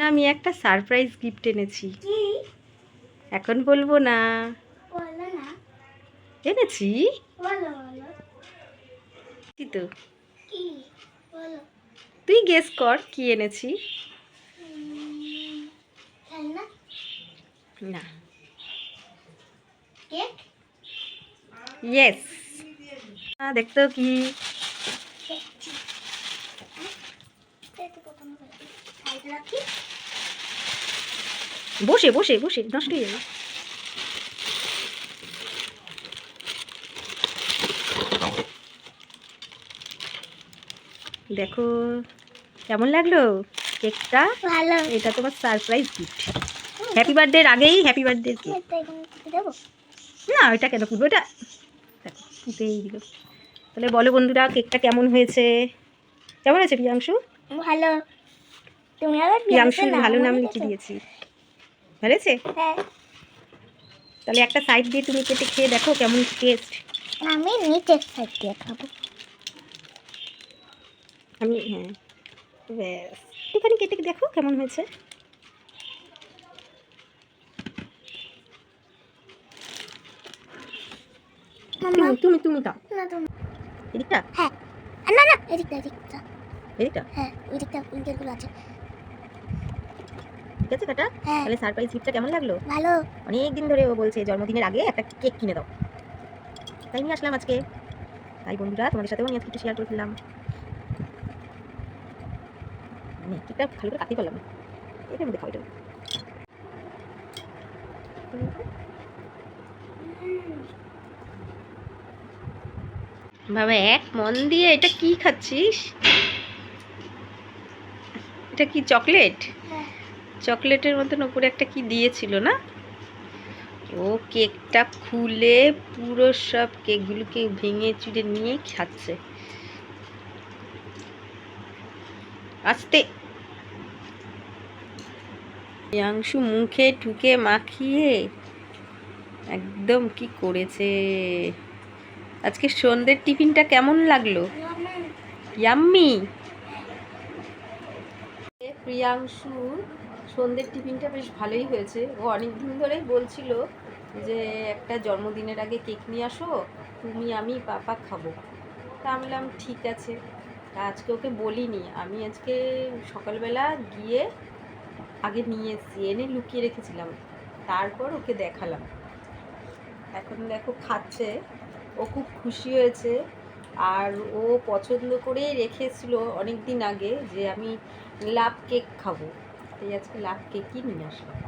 না আমি একটা সারপ্রাইজ গিফট এনেছি। এখন বলব না। এনেছি? তো। তুই গেস কর কি এনেছি? না। ইয়েস দেখতো কি। বসে বসে বসে নষ্ট হয়ে যাবে। দেখো কেমন লাগল কেকটা? ভালো। এটা তোমার সারপ্রাইজ গিফট হ্যাপি বার্থডের আগেই হ্যাপি বার্থডে কেক না ওইটা কেন পুরো পুঁতেই দিল। তাহলে বলো বন্ধুরা কেকটা কেমন হয়েছে? কেমন হয়েছে প্রিয়াংশু? ভালো। তুমি আবার প্রিয়াংশু বিয়ান্সের ভালো নাম লিখে দিয়েছি। ভালো হ্যাঁ। তাহলে একটা সাইড দিয়ে তুমি কেটে খেয়ে দেখো কেমন টেস্ট আমি নিচের সাইড দিয়ে খাব। আমি হ্যাঁ। ব্যাস। একটুখানি কেটে দেখো কেমন হয়েছে। তুমি তুমি তুমি দাও। না তুমি। এদিকটা? হ্যাঁ। না না এদিকটা এদিকটা। এদিকটা? হ্যাঁ ওইদিকটা ইন্টারগুলো আছে। ঠিক আছে কাটা হ্যাঁ। তাহলে সারপ্রাইজ গিফটটা কেমন লাগল? ভালো। অনেক দিন ধরে ও বলছে জন্মদিনের আগে একটা কেক কিনে দাও। তাই নিয়ে আসলাম আজকে। তাই বন্ধুরা তোমাদের সাথেও আমি আজকে একটু শেয়ার করে ফেললাম। মানে কেকটা ভালো করে কাটতে পারলাম না। এটার মধ্যে খাও এটা বাবা এক মন দিয়ে এটা কি খাচ্ছিস? এটা কি চকলেট হ্যাঁ। চকলেটের মতন উপরে একটা কি দিয়েছিল না? ও কেকটা খুলে পুরো সব কেকগুলোকে ভেঙে চুড়ে নিয়ে খাচ্ছে। আস্তে। প্রিয়াংশু মুখে ঠুকে মাখিয়ে একদম কি করেছে? আজকে সন্ধ্যের টিফিনটা কেমন লাগল? ইয়াম্মি। প্রিয়াংশু সন্ধ্যের টিফিনটা বেশ ভালোই হয়েছে ও অনেক দিন ধরেই বলছিল যে একটা জন্মদিনের আগে কেক নিয়ে আসো, তুমি, আমি, পাপা খাব। তা আমি বললাম, ঠিক আছে। তা আজকে ওকে বলিনি। আমি আজকে সকালবেলা গিয়ে আগে নিয়ে এসেছি, এনে লুকিয়ে রেখেছিলাম। তারপর ওকে দেখালাম। এখন দেখো খাচ্ছে। ও খুব খুশি হয়েছে। আর ও পছন্দ করেই রেখেছিল অনেক দিন আগে যে আমি লাভ কেক খাব। তাই আজকে লাভ কেকই নিয়ে আসলাম?